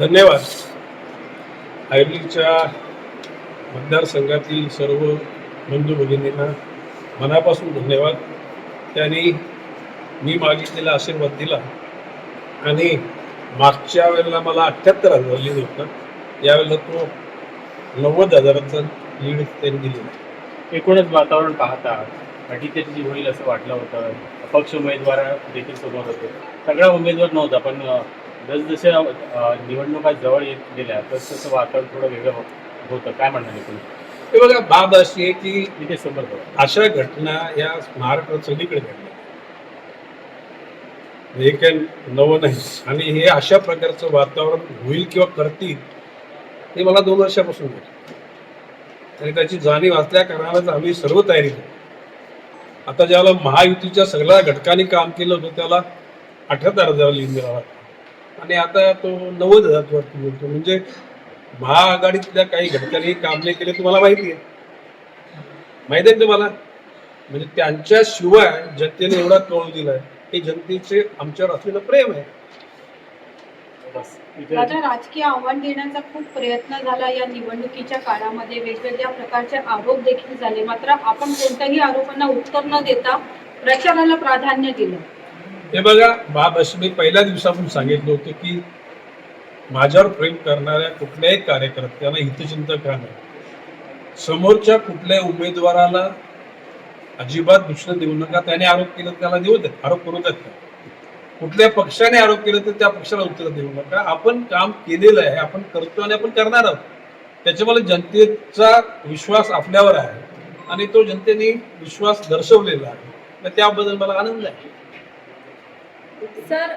धन्यवाद. आयुर्वेदच्या मतदारसंघातील सर्व बंधू भगिनींना मनापासून धन्यवाद. त्यांनी मी मागितलेला आशीर्वाद दिला आणि मागच्या वेळेला मला अठ्ठ्याहत्तर हजार लीड होतं. यावेळेला तो नव्वद हजाराचा लीड त्यांनी दिलेला एकूणच वातावरण पाहता अटीतटी होईल असं वाटलं होतं. अपक्ष उमेदवार देखील समोर होते. सगळा उमेदवार नव्हता पण अं, निवडणुका जवळ येत गेल्या तस तसं वातावरण थोडं वेगळं होतं. काय म्हणणार एकूण हे बघा बाब अशी आहे की तिथे समोर. अशा घटना या महाराष्ट्रात सगळीकडे घडल्या. हे काही नवं नाही. आणि हे अशा प्रकारचं वातावरण होईल किंवा करतील हे मला दोन वर्षापासून वाटतं आणि त्याची जाणीव असल्या कारणानं आम्ही सर्व तयारी केली. आता ज्याला महायुतीच्या सगळ्या घटकांनी काम केलं होतं त्याला अठ्याहत्तर हजार लिहून दिला आणि आता तो नव्वद हजार वरती बोलतो. म्हणजे महाआघाडीतल्या काही घटकांनी काम नाही केले तुम्हाला माहिती आहे. माहिती आहे तुम्हाला? म्हणजे त्यांच्याशिवाय जनतेने एवढा कौल दिलाय. हे जनतेचे आमच्यावर असलेलं प्रेम आहे. आता राजकीय आव्हान देण्याचा खूप प्रयत्न झाला या निवडणुकीच्या काळामध्ये. वेगवेगळ्या प्रकारचे आरोप देखील झाले. मात्र आपण कोणत्याही आरोपांना उत्तर न देता प्रचाराला प्राधान्य दिलं. हे बघा बाब अशी मी पहिल्या दिवसापासून सांगितलं होतं की माझ्यावर प्रेम करणाऱ्या कुठल्याही कार्यकर्त्यांना हितचिंतक का नाही. समोरच्या कुठल्या उमेदवाराला अजिबात दुसरं देऊ नका. त्याने आरोप केला त्याला देऊ देत. आरोप करू देत कुठल्या पक्षाने आरोप केला तर त्या पक्षाला उत्तर देऊ नका. आपण काम केलेलं आहे आपण करतो आणि आपण करणार आहोत. त्याच्यामुळे जनतेचा विश्वास आपल्यावर आहे आणि तो जनतेने विश्वास दर्शवलेला आहे. तर त्याबद्दल मला आनंद आहे. सर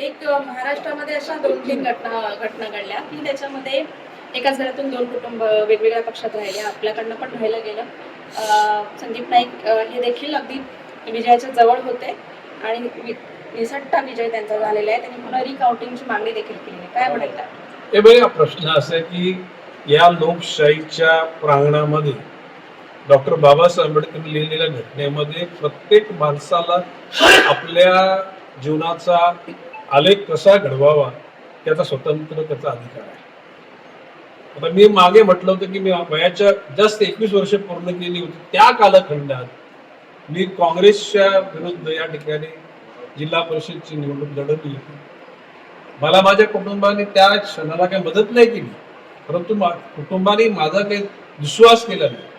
एक महाराष्ट्रामध्ये अशा दोन तीन घटना घटना घडल्या की त्याच्यामध्ये एकाच घरातून दोन कुटुंब वेगवेगळ्या पक्षात राहिले. आपल्याकडनं पण राहिलं गेलं. संदीप नाईक हे देखील अगदी विजयाच्या जवळ होते आणि निसट्टा विजय त्यांचा झालेला आहे. त्यांनी पुन्हा रिकाउंटिंगची मागणी देखील केली. आहे काय म्हणायला का हे बघा प्रश्न असा आहे की या लोकशाहीच्या प्रांगणामध्ये डॉक्टर बाबासाहेब आंबेडकर लिहिलेल्या घटनेमध्ये प्रत्येक माणसाला आपल्या जीवनाचा आलेख कसा घडवावा त्याचा स्वतंत्र त्याचा अधिकार आहे. आता मी मागे म्हटलं होतं की मी वयाच्या जास्त एकवीस वर्ष पूर्ण केली होती. त्या कालखंडात मी काँग्रेसच्या विरुद्ध या ठिकाणी जिल्हा परिषदची निवडणूक लढवली होती. मला माझ्या कुटुंबाने त्या क्षणाला काही मदत नाही केली परंतु मा- कुटुंबाने माझा काही विश्वास केला नाही.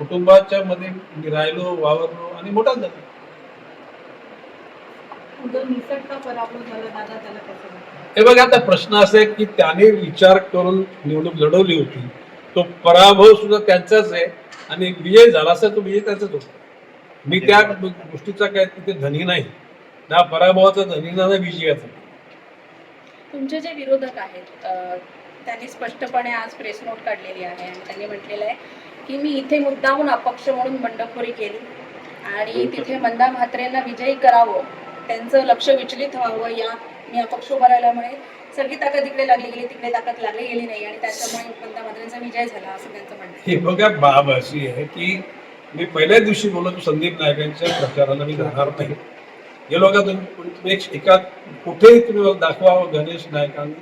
कुटुंबाच्या मध्ये राहिलो वावरलो आणि मोठा झालो. जो निसटता पराभव झाला दादा त्याला कसं वाटतं? हे बघा आता प्रश्न असा आहे की त्याने विचार करून निवडणूक लढवली होती. तो पराभव सुद्धा त्यांचाच आहे आणि विजय झाला असेल तो विजय त्यांचाच होता. मी त्या गोष्टीचा काय तिथे धनी नाही. ना पराभवाचा धनी ना विजयाचा. तुमचे जे विरोधक आहेत त्यांनी स्पष्टपणे आज प्रेस नोट काढलेली आहे आणि त्यांनी म्हटलेलं आहे की मी इथे मुद्दाहून अपक्ष म्हणून बंडखोरी केली. आणि तिथे मंदा म्हात्रेंना विजयी करावं त्यांचं लक्ष विचलित व्हावं या मी अपक्ष उभा राहिल्यामुळे सगळी ताकद इकडे लागली गेली तिकडे ताकद लागली गेली नाही आणि त्याच्यामुळे मंदा म्हात्रेंचा विजय झाला असं त्यांचं म्हणणं. हे बघा बाब अशी आहे की मी पहिल्या दिवशी बोलतो संदीप नायकांच्या प्रचाराला मी जाणार नाही. गेलो का तुम्ही तुम्ही एक- एका कुठेही तुम्ही दाखवा गणेश नायकांनी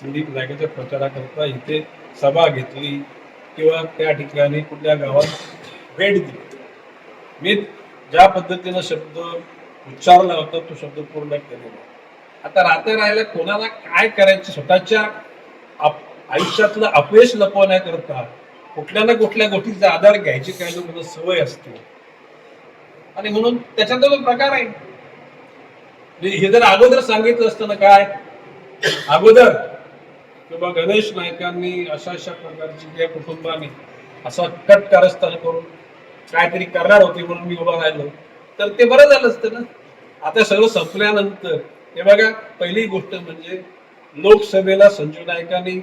संदीप नायकाच्या प्रचाराकरता इथे सभा घेतली किंवा त्या ठिकाणी कुठल्या गावात भेट दिली. मी ज्या पद्धतीनं शब्द उच्चारला होता तो शब्द पूर्ण केलेला आता राहते राहिला कोणाला काय करायचं? स्वतःच्या आयुष्यातलं अपयश लपवण्याकरता कुठल्या ना कुठल्या गोष्टीचा आधार घ्यायची काही लोकांना सवय असते. आणि म्हणून त्याच्यात तो प्रकार आहे. हे जर अगोदर सांगितलं असतं ना काय? अगोदर किंवा गणेश नायकांनी अशा अशा प्रकारची या कुटुंबाने असा कट कारस्थान करून काहीतरी करणार होते म्हणून मी उभा राहिलो. तर ते बरं झालं असतं ना. आता सर्व संपल्यानंतर हे बघा पहिली गोष्ट म्हणजे लोकसभेला संजीव नायकांनी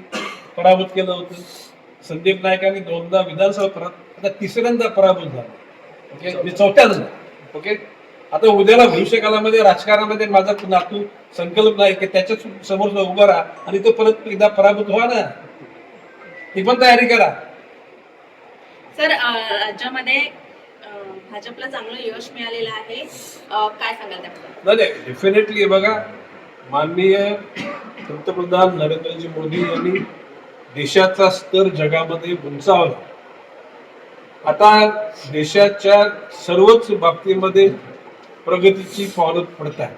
पराभूत केलं होतं. संदीप नायकांनी दोनदा विधानसभा परत आता तिसऱ्यांदा पराभूत झाला. म्हणजे ओके मी चौथ्यांदा ओके? आता उद्याला भविष्य काळामध्ये राजकारणामध्ये माझा नातू संकल्प नाही की त्याच्यासमोर उभा राहा आणि तो परत एकदा पराभूत व्हा ना. ती पण तयारी करा. सर राज्यामध्ये भाजपला चांगलं यश मिळालेलं आहे. अ, काय सांगाल त्याबद्दल? नाही डेफिनेटली बघा माननीय पंतप्रधान नरेंद्रजी मोदी यांनी देशाचा स्तर जगामध्ये उंचावला. आता देशाच्या सर्वच बाबतीमध्ये प्रगतीची पावलं पडत आहे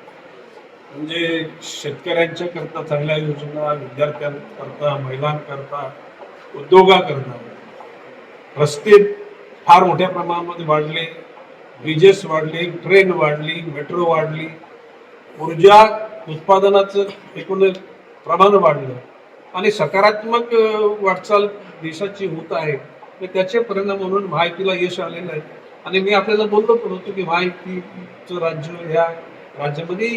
म्हणजे शेतकऱ्यांच्या करता चांगल्या योजना विद्यार्थ्यांकरता महिलांकरता उद्योगाकरता. रस्ते फार मोठ्या प्रमाणामध्ये वाढले ब्रिजेस वाढले ट्रेन वाढली मेट्रो वाढली. ऊर्जा उत्पादनाचं एकूण प्रमाण वाढलं. आणि सकारात्मक वाटचाल देशाची होत आहे. तर त्याचे परिणाम म्हणून माहितीला यश आलेलं आहे. आणि मी आपल्याला बोललो पण होतो की माहितीचं राज्य ह्या राज्यामध्ये